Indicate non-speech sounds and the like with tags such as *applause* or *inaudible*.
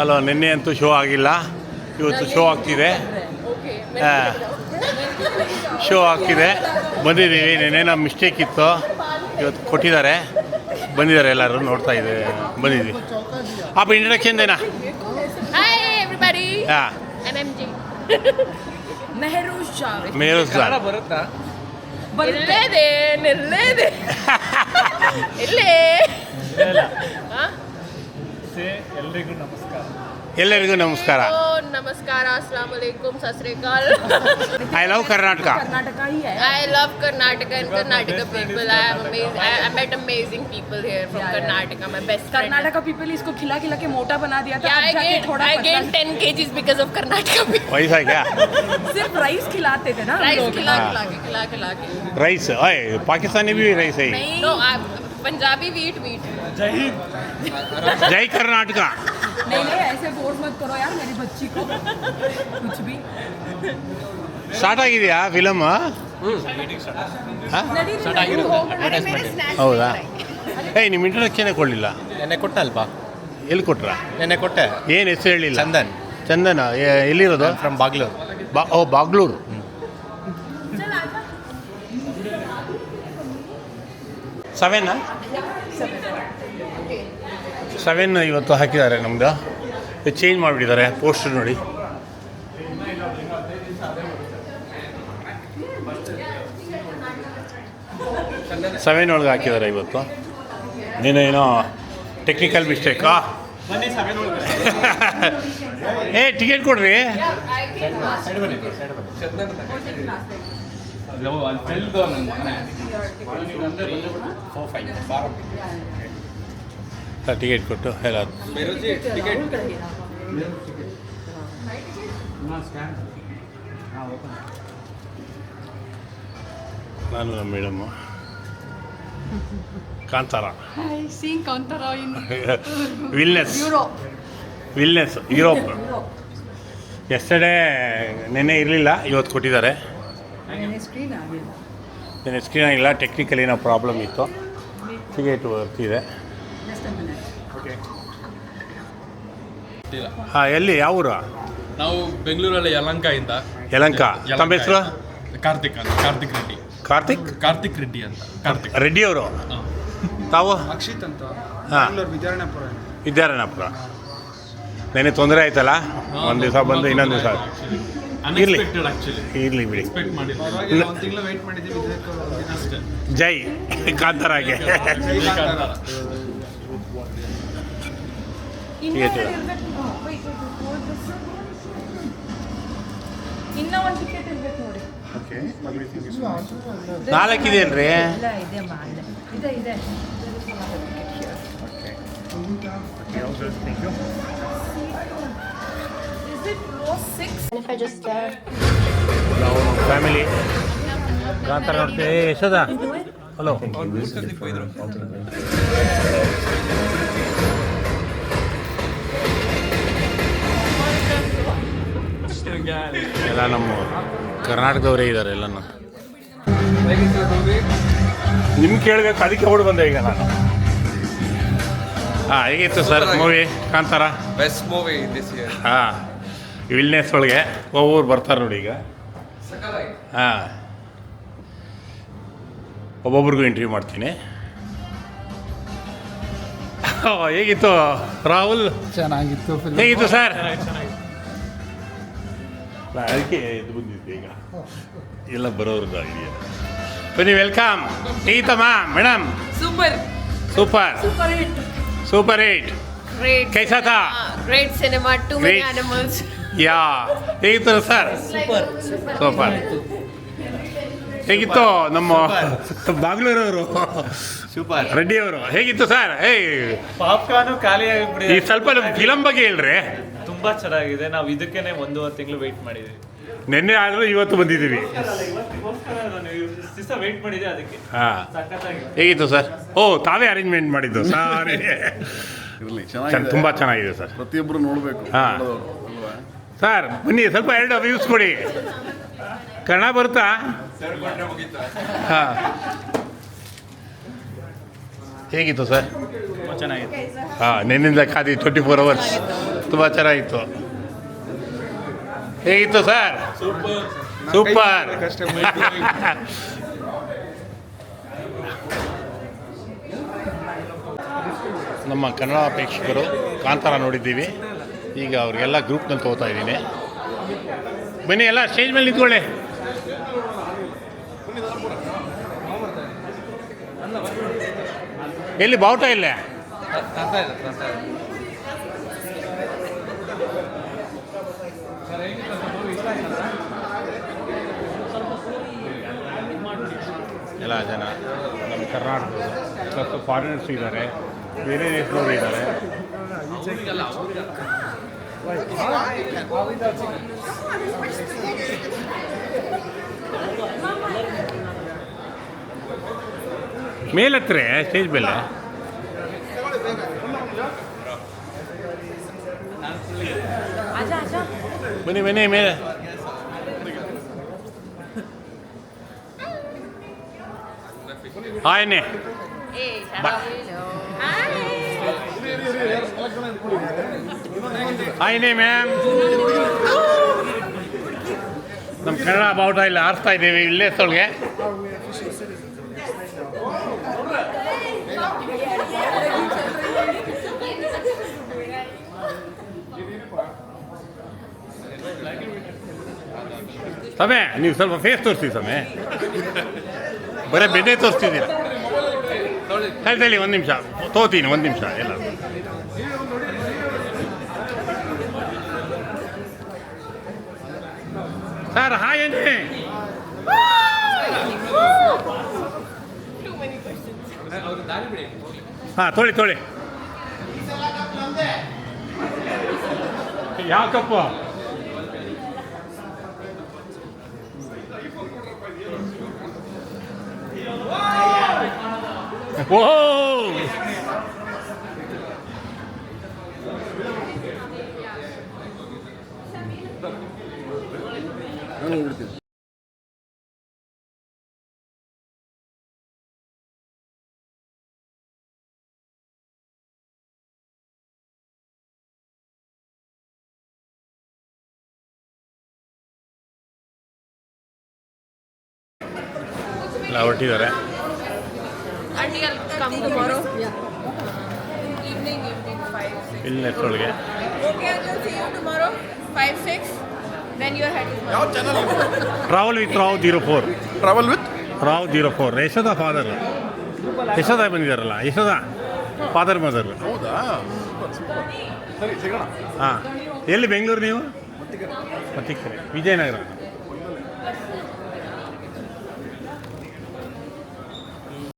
ಅಲ್ವಾ ನಿನ್ನೆ ಅಂತೂ ಶೋ ಆಗಿಲ್ಲ. ಇವತ್ತು ಶೋ ಆಗ್ತಿದೆ. ಶೋ ಆಗ್ತಿದೆ. ಬಂದಿದ್ದೀವಿ. ನೆನ್ನೆ ಮಿಸ್ಟೇಕ್ ಇತ್ತು. ಇವತ್ತು ಕೊಟ್ಟಿದ್ದಾರೆ. ಬಂದಿದ್ದಾರೆ ಎಲ್ಲರೂ ನೋಡ್ತಾ ಇದ್ದೀವಿ ಬಂದಿದ್ವಿ ಅಪ್ಪ ಇಂಟ್ರಡಕ್ಷನ್ ದೇನಾ. ಹಾಂ. ಮೇರೋಸ್ ಬರುತ್ತಾ? ಇಲ್ಲೇ *laughs* ಹಾ? ಎಲ್ರಿಗೂ ನಮಸ್ಕಾರ ಎಲ್ಲರಿಗೂ ನಮಸ್ಕಾರ ಓ ನಮಸ್ಕಾರ ಅಸ್ಲಾಂ alaikum ಸತ್ ಶ್ರೀ ಅಕಾಲ್ ಐ ಲವ್ ಕರ್ನಾಟಕ कर्नाटका ही है I love Karnataka and Karnataka people. I am amazing. I, I met amazing people here from Yeah, yeah. Karnataka. My best friend. Karnataka people इसको खिला खिला के मोटा बना दिया था Yeah, अब I जाके gained, थोड़ा I पतला- gained 10 kgs because of Karnataka people. ವಯಸ್ಸಾಗ್ಯಾ सिर्फ राइस खिलाते थे ना हम Rice लोग। खिला हाँ. खिला के खिला खिला के. ರೈಸ್ ಓಯ್ ಪಾಕಿಸ್ತಾನಿ भी ರೈಸ್ है नहीं No, I, Punjabi we eat wheat. ಜೈ ಹಿಂದ್ ಜೈ ಕರ್ನಾಟಕ नहीं नहीं ऐसे फोर्स मत करो यार मेरी बच्ची को कुछ भी ಸ್ಟಾರ್ಟ್ ಆಗಿದೆಯಾ ಫಿಲಮ್ ಹೌದಾ ಏಯ್ ನಿಮ್ಮ ಇಂಟ್ರಡಕ್ಷನೇ ಕೊಡಲಿಲ್ಲ ನೆನ್ನೆ ಕೊಟ್ಟಲ್ವಾ ಎಲ್ಲಿ ಕೊಟ್ರ ನೆನ್ನೆ ಕೊಟ್ಟೆ ಏನು ಹೆಸರು ಹೇಳಿಲ್ಲ ಚಂದನ್ ಚಂದನ ಎ- ಎಲ್ಲಿರೋದು ಫ್ರಮ್ ಬಾಗ್ಲೂರ್ ಬಾ ಓ ಬಾಗ್ಲೂರು ಸೆವೆನ್ ಸೆವೆನ್ ಇವತ್ತು ಹಾಕಿದ್ದಾರೆ ನಮ್ದು. ಚೇಂಜ್ ಮಾಡಿಬಿಟ್ಟಿದ್ದಾರೆ ಪೋಸ್ಟರ್ ನೋಡಿ. ಸೆವೆನ್ ಒಳಗೆ ಹಾಕಿದ್ದಾರೆ ಇವತ್ತು. ನೀನೇನೋ ಟೆಕ್ನಿಕಲ್ ಮಿಸ್ಟೇಕಾ ಏ ಟಿಕೆಟ್ ಕೊಡ್ರಿ. ಟಿಕೆಟ್ ಕೊಟ್ಟು ಹೇಳೋದು ನಾನು ನಮ್ಮ ಮೇಡಮ್ಮು ಕಾಂತಾರ. ವಿಲ್ನೆಸ್ ವಿಲ್ನೆಸ್ ಯುರೋಪ್ ಎಸ್ಟರ್ಡೇ ನೆನೆ ಇರಲಿಲ್ಲ ಇವತ್ತು ಕೊಟ್ಟಿದ್ದಾರೆ. ನೆನೆ ಸ್ಕ್ರೀನ್ ಆಗಿಲ್ಲ. ಟೆಕ್ನಿಕಲ್ ಏನೋ ಪ್ರಾಬ್ಲಮ್ ಇತ್ತು. ಟಿಕೆಟ್ ಬರ್ತಿದೆ ಹಾಂ ಎಲ್ಲಿ? ಯಾವ ಊರು? ನಾವು ಬೆಂಗಳೂರಲ್ಲಿ ಯಲಂಕ ಇಂದ. ಯಲಂಕ. ತಮ್ಮ ಹೆಸರು? ಕಾರ್ತಿಕ್ ಅಂತ ಕಾರ್ತಿಕ್ ರೆಡ್ಡಿ. ಕಾರ್ತಿಕ್? ಕಾರ್ತಿಕ್ ರೆಡ್ಡಿ ಅಂತ ಕಾರ್ತಿಕ್. ರೆಡ್ಡಿ ಅವರು ತಾವು? ಅಕ್ಷಿತ್ ಅಂತ. ಹಾಂ. ಬೆಂಗಳೂರು ವಿದ್ಯಾರಣ್ಯಪುರ ವಿದ್ಯಾರಣ್ಯಪುರ. ನೆನೆ ತೊಂದರೆ ಆಯ್ತಲ್ಲ? ಒಂದು ದಿವಸ ಬಂದು ಇನ್ನೊಂದು ದಿವಸ ಇರ್ಲಿ. ಅನ್ಎಕ್ಸ್ಪೆಕ್ಟೆಡ್ ಆಕ್ಚುಲಿ ಇರಲಿ ಬಿಡಿ. ಎಕ್ಸ್ಪೆಕ್ಟ್ ಮಾಡಿಲ್ಲ ಪರವಾಗಿಲ್ಲ ಒಂದು ತಿಂಗಳು ವೆಯ್ಟ್ ಮಾಡಿದ್ದೀವಿ ಇದಕ್ಕೆ ಒಂದಿನ ಅಷ್ಟೇ ಜೈ ಕಾಂತಾರಾಗೆ ಜೈ ಕಾಂತಾರ. ಟಿಕೆಟ್ ಇನ್ನ ಒಂದು ಟಿಕೆಟ್ ಇರ್ಬೇಕು ನೋಡಿ. ನಾಲ್ಕಿದೆಯಲ್ರಿ ಇಲ್ಲ ಇದೆ ಇದೆ. ಇದೆ Is it row six? If I just uh, ನಾವು ಫ್ಯಾಮಿಲಿ ಕಾಂತಾರ ನೋಡ್ತೀವಿ. ಎಷ್ಟದ ಹಲೋ ಎಲ್ಲ ನಮ್ಮ ಕರ್ನಾಟಕದವರೇ ಇದ್ದಾರೆ ಎಲ್ಲನೂ. ನಿಮ್ ಕೇಳಬೇಕು ಅದಕ್ಕೆ ಓಡ್ ಬಂದೆ ಈಗ ನಾನು. ಹಾಂ ಹೇಗಿತ್ತು sir movie Kantara? Best movie this year ಹಾಂ ವಿಲ್ನೆಸ್ ಒಳಗೆ ಒಬ್ಬೊಬ್ರು ಬರ್ತಾರೆ ನೋಡಿ ಈಗ. ಹಾಂ ಒಬ್ಬೊಬ್ರಿಗೂ ಇಂಟರ್ವ್ಯೂ ಮಾಡ್ತೀನಿ. ಹೇಗಿತ್ತು ರಾಹುಲ್? ಚೆನ್ನಾಗಿತ್ತು ಹೇಗಿತ್ತು ಸರ್? ಅದಕ್ಕೆ ಇದು ಬಂದಿದ್ದೆ ಈಗ ಎಲ್ಲ ಬರೋರ್ದು ಇದೆಯಾ ಬನ್ನಿ ವೆಲ್ಕಮ್ ಟೀ ತಮ್ಮ madam super super super hit super hit great ಕೈಸಾ ಥಾ great cinema too many animals yeah ಹೇಗಿತ್ತು ಸರ್ ಸೂಪರ್ ಸೂಪರ್ ಹೇಗಿತ್ತು ನಮ್ಮ ಬಾಗ್ಲೂರವರು ಸೂಪರ್ ರೆಡ್ಡಿ ಅವರು ಹೇಗಿತ್ತು ಸರ್ ಏಯ್ ಪಾಪ್ಕಾರ್ನು ಖಾಲಿ ಆಗಿಬಿಡಿ ಸ್ವಲ್ಪ ನಮ್ಮ ಫಿಲಮ್ ಬಗ್ಗೆ ಹೇಳ್ರಿ. ತುಂಬಾ ಚೆನ್ನಾಗಿದೆ. ನಾವು ಇದಕ್ಕೇನೆ ಒಂದೂವರೆ ತಿಂಗಳು ವೆಯ್ಟ್ ಮಾಡಿದ್ವಿ. ನಿನ್ನೆ ಆದರೂ ಇವತ್ತು ಬಂದಿದ್ದೀವಿ. ದಿವಸ ವೆಯ್ಟ್ ಮಾಡಿದೆ ಅದಕ್ಕೆ. ಹಾಂ. ಹೇಗಿತ್ತು ಸರ್? ಓ ತಾವೇ ಅರೇಂಜ್ಮೆಂಟ್ ಮಾಡಿದ್ದು. ಸಾರಿ ಇರಲಿ ಚೆನ್ನ- ಚೆನ್ನಾಗಿದೆ. ತುಂಬ ಚೆನ್ನಾಗಿದೆ ಸರ್. ಪ್ರತಿಯೊಬ್ಬರು ನೋಡಬೇಕು. ಹಾ. ಅಲ್ವಾ? ಸರ್ ಬನ್ನಿ ಸ್ವಲ್ಪ ಎರಡು ವ್ಯೂಸ್ ಕೊಡಿ. ಕನ್ನಡ ಬರುತ್ತಾ? ಹಾಂ. ಹೇಗಿತ್ತು ಸರ್? ಚೆನ್ನಾಗಿತ್ತು. ಹಾಂ ನಿನ್ನಿಂದ ಖಾದಿ ಟ್ವೆಂಟಿ ಫೋರ್ ಅವರ್ಸ್ ತುಂಬ ಚೆನ್ನಾಗಿತ್ತು ಹೇಗಿತ್ತು ಸರ್? ಸೂಪರ್. ನಮ್ಮ ಕನ್ನಡ ಪ್ರೇಕ್ಷಕರು ಕಾಂತಾರ ನೋಡಿದ್ದೀವಿ. ಈಗ ಅವ್ರಿಗೆಲ್ಲ ಗ್ರೂಪ್ನಲ್ಲಿ ತಗೋತಾ ಇದ್ದೀನಿ. ಬನ್ನಿ ಎಲ್ಲ ಸ್ಟೇಜ್ ಮೇಲೆ ನಿಂತ್ಕೊಳ್ಳಿ. ಎಲ್ಲಿ ಬಾವುಟ ಇಲ್ಲೇ? ಎಲ್ಲ ಜನ ನಮ್ಮ ಕರ್ನಾಟಕದ ಪ್ಲಸ್ ಫಾರಿನರ್ಸ್ ಇದ್ದಾರೆ ಬೇರೆ ದೇಶದವರು ಇದ್ದಾರೆ. ಮೇಲತ್ರೆ ಸ್ಟೇಜ್ ಮೇಲೆ. ಬನ್ನಿ ಬನ್ನಿ ಮೇಲೆ ಹಾಯ್ನೆ Hey, Bye. hello. Hi. ಹಾಯ್ನೆ ಮ್ಯಾಮ್ ನಮ್ಮ ಕನ್ನಡ ಬಾವುಟ ಇಲ್ಲಿ ಆರಿಸ್ತಾ ಇದ್ದೀವಿ ಇಲ್ಲೇ ಸ್ಥಳಗೆ ಸಮಯ ನೀವು ಸ್ವಲ್ಪ ಫೇಸ್ ತೋರಿಸ್ತೀವಿ ಸಮೇ ಬರೀ ಬೆನ್ನೆ ತೋರಿಸ್ತಿದ್ದೀರಾ? ಹೇಳಿ ಹೇಳಿ ಒಂದು ನಿಮಿಷ. ತೋತೀನಿ, ಒಂದು ನಿಮಿಷ, ಎಲ್ಲ. ಸರ್, ಹಾಯ್ ಏನೇ ಹಾಂ, ತೊಳಿ ತೊಳಿ. ಯಾಕಪ್ಪ? ನಾನು ಹೋಗ್ಬಿಡ್ತೀನಿ ಎಲ್ಲ ಹೊರಟಿದ್ದಾರೆ Auntie, come come tomorrow. Evening, evening, 5, 6. ಇಲ್ಲಿ Okay, I'll see you tomorrow, 5, 6. Then you're heading home. Travel with Rao zero four travel with Rao zero four Yashoda father Yashoda ಬಂದಿದ್ದಾರಲ್ಲ Yashoda father mother ಹೌದಾ? Super super. ಸರಿ ಸಿಗೋಣ. ಹಾಂ. ಎಲ್ಲಿ ಬೆಂಗಳೂರು ನೀವು? ಮತ್ತಿಕೆರೆ ವಿಜಯನಗರ.